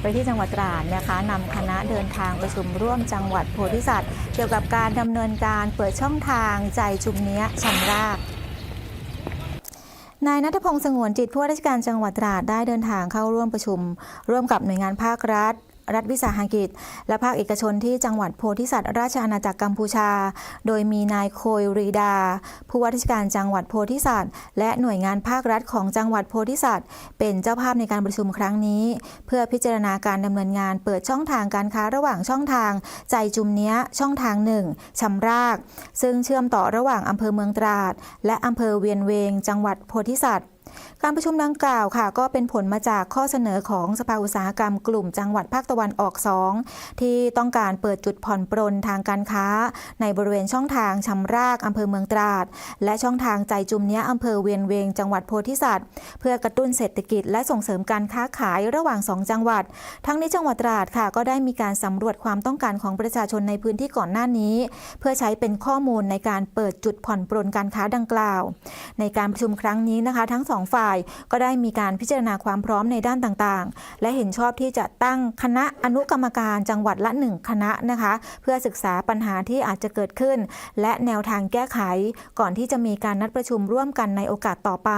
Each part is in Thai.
ไปที่จังหวัดตราดนะคะนำคณะเดินทางประชุมร่วมจังหวัดโพธิสัตว์ เกี่ยวกับการดำเนินการเปิดช่องทางใจชุมเนี้ยชำรากนายนัทพงศ์สงวนจิตผู้ว่าราชการจังหวัดตราดได้เดินทางเข้าร่วมประชุม ร่วมกับหน่วยงานภาครัฐ รัฐวิสาหกิจ และภาคเอกชนที่จังหวัดโพธิสัตว์ราชอาณาจักรกัมพูชา โดยมีนายโคยรีดา ผู้ว่าราชการจังหวัดโพธิสัตว์และหน่วยงานภาครัฐของจังหวัดโพธิสัตว์เป็นเจ้าภาพในการประชุมครั้งนี้ เพื่อพิจารณาการดำเนินงานเปิดช่องทางการค้าระหว่างช่องทาง ใจจุมเนี้ยช่องทางหนึ่งชำราก ซึ่งเชื่อมต่อระหว่างอำเภอเมืองตราด และอำเภอเวียนเวง จังหวัดโพธิสัตว์ การประชุมดังกล่าวค่ะ ก็เป็นผลมาจากข้อเสนอของสภาอุตสาหกรรมกลุ่มจังหวัดภาคตะวันออก 2 ที่ต้องการเปิดจุดผ่อนปรนทางการค้า ในบริเวณช่องทางชำรากอำเภอเมืองตราด และช่องทางใจจุมเนี้ยอำเภอเวียนเวงจังหวัดโพธิสัตว์ เพื่อกระตุ้นเศรษฐกิจและส่งเสริมการค้าขายระหว่าง 2 จังหวัด ทั้งนี้จังหวัดตราดค่ะ ก็ได้มีการสำรวจความต้องการของประชาชนในพื้นที่ก่อนหน้านี้ เพื่อใช้เป็นข้อมูลในการเปิดจุดผ่อนปรนการค้าดังกล่าว ในการประชุมครั้งนี้นะคะ ทั้งสองฝ่ายาย ก็ได้มีการพิจารณาความพร้อมในด้านต่างๆ และเห็นชอบที่จะตั้งคณะอนุกรรมการจังหวัดละหนึ่งคณะนะคะ เพื่อศึกษาปัญหาที่อาจจะเกิดขึ้น และแนวทางแก้ไข ก่อนที่จะมีการนัดประชุมร่วมกันในโอกาสต่อไป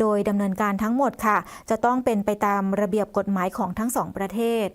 โดยดำเนินการทั้งหมดค่ะ จะต้องเป็นไปตามระเบียบกฎหมายของทั้งสองประเทศ